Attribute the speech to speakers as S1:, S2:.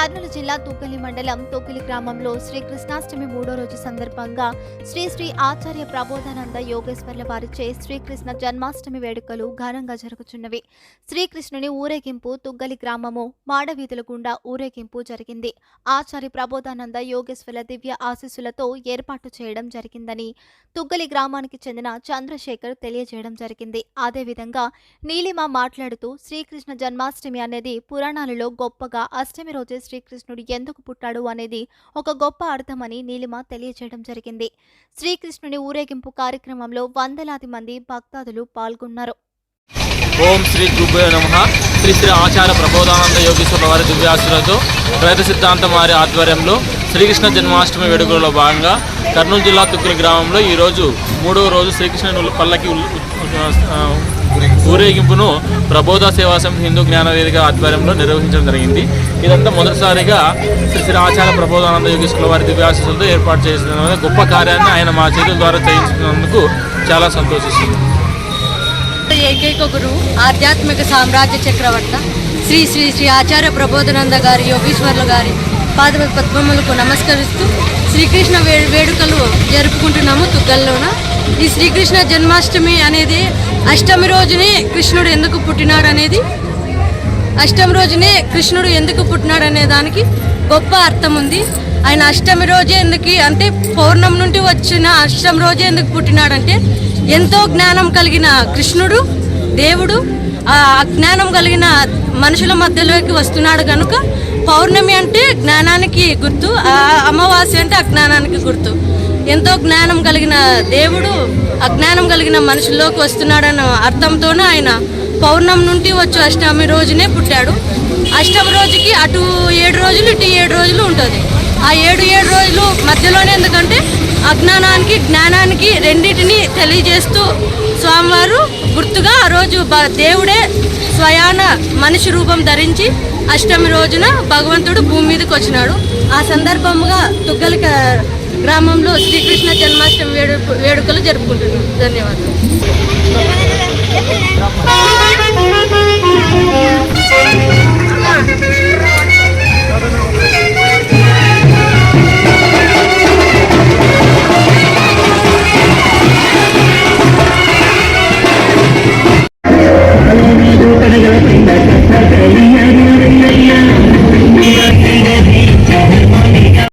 S1: కర్నూలు జిల్లా తుగ్గలి మండలం తొగ్గిలి గ్రామంలో శ్రీకృష్ణాష్టమి మూడో రోజు సందర్భంగా శ్రీ శ్రీ ఆచార్య ప్రబోధానంద యోగేశ్వర్ల వారిచే శ్రీకృష్ణ జన్మాష్టమి వేడుకలు ఘనంగా జరుగుతున్నవి శ్రీకృష్ణుని ఊరేగింపు తుగ్గలి గ్రామము మాడవీధుల గుండా ఊరేగింపు జరిగింది. ఆచార్య ప్రబోధానంద యోగేశ్వర్ల దివ్య ఆశీస్సులతో ఏర్పాటు చేయడం జరిగిందని తుగ్గలి గ్రామానికి చెందిన చంద్రశేఖర్ తెలియజేయడం జరిగింది. అదేవిధంగా నీలిమ మాట్లాడుతూ శ్రీకృష్ణ జన్మాష్టమి అనేది పురాణాలలో గొప్పగా అష్టమి రోజే శ్రీకృష్ణుడు ఎందుకు పుట్టాడు అనేది ఒక గొప్ప అర్థమని నీలిమ తెలియజేయడం జరిగింది. శ్రీకృష్ణుని ఊరేగింపు కార్యక్రమంలో వందలాది మంది భక్తాదులు పాల్గొన్నారు.
S2: ఓం శ్రీ గుబ్బే నమ. శ్రీ శ్రీ ఆచార్య ప్రబోధానంద యోగేశ్వర వారి దివ్యాసులతో రైతు సిద్ధాంతం వారి ఆధ్వర్యంలో శ్రీకృష్ణ జన్మాష్టమి వేడుకల్లో భాగంగా కర్నూలు జిల్లా తుక్కుల గ్రామంలో ఈరోజు మూడవ రోజు శ్రీకృష్ణ పల్లకి ఊరేగింపును ప్రబోధ సేవా సమితి హిందూ జ్ఞానవేదిక ఆధ్వర్యంలో నిర్వహించడం జరిగింది. ఇదంతా మొదటిసారిగా శ్రీ శ్రీ ఆచార ప్రబోధానంద యోగేశ్వర వారి దివ్యాశీస్సులతో ఏర్పాటు చేసిన గొప్ప కార్యాన్ని ఆయన మా చేతుల ద్వారా చేయించినందుకు చాలా సంతోషిస్తుంది.
S3: ఏకైక గురువు ఆధ్యాత్మిక సామ్రాజ్య చక్రవర్త శ్రీ శ్రీ శ్రీ ఆచార్య ప్రబోధనంద గారి యోగీశ్వర్లు గారి పాద పద్మములకు నమస్కరిస్తూ శ్రీకృష్ణ వే వేడుకలు జరుపుకుంటున్నాము తుగ్గల్లోన. ఈ శ్రీకృష్ణ జన్మాష్టమి అనేది అష్టమి రోజునే కృష్ణుడు ఎందుకు పుట్టినాడు అనేది అష్టమి రోజునే కృష్ణుడు ఎందుకు పుట్టినాడు అనే దానికి గొప్ప అర్థం ఉంది. ఆయన అష్టమి రోజే ఎందుకు అంటే పౌర్ణమి నుండి వచ్చిన అష్టమి రోజే ఎందుకు పుట్టినాడంటే ఎంతో జ్ఞానం కలిగిన కృష్ణుడు దేవుడు ఆ అజ్ఞానం కలిగిన మనుషుల మధ్యలోకి వస్తున్నాడు కనుక పౌర్ణమి అంటే జ్ఞానానికి గుర్తు అమావాస్య అంటే అజ్ఞానానికి గుర్తు. ఎంతో జ్ఞానం కలిగిన దేవుడు అజ్ఞానం కలిగిన మనుషుల్లోకి వస్తున్నాడన్న అర్థంతోనే ఆయన పౌర్ణమి నుండి వచ్చి అష్టమి రోజునే పుట్టాడు. అష్టమి రోజుకి అటు ఏడు రోజులు ఇటు ఏడు రోజులు ఉంటుంది. ఆ ఏడు ఏడు రోజులు మధ్యలోనే ఎందుకంటే అజ్ఞానానికి జ్ఞానానికి రెండింటిని తెలియజేస్తూ స్వామివారు గుర్తుగా ఆ రోజు దేవుడే స్వయాన మనిషి రూపం ధరించి అష్టమి రోజున భగవంతుడు భూమి మీదకి వచ్చినాడు. ఆ సందర్భముగా తుగ్గలిక గ్రామంలో శ్రీకృష్ణ జన్మాష్టమి వేడు వేడుకలు జరుపుకుంటున్నాం. ధన్యవాదాలు.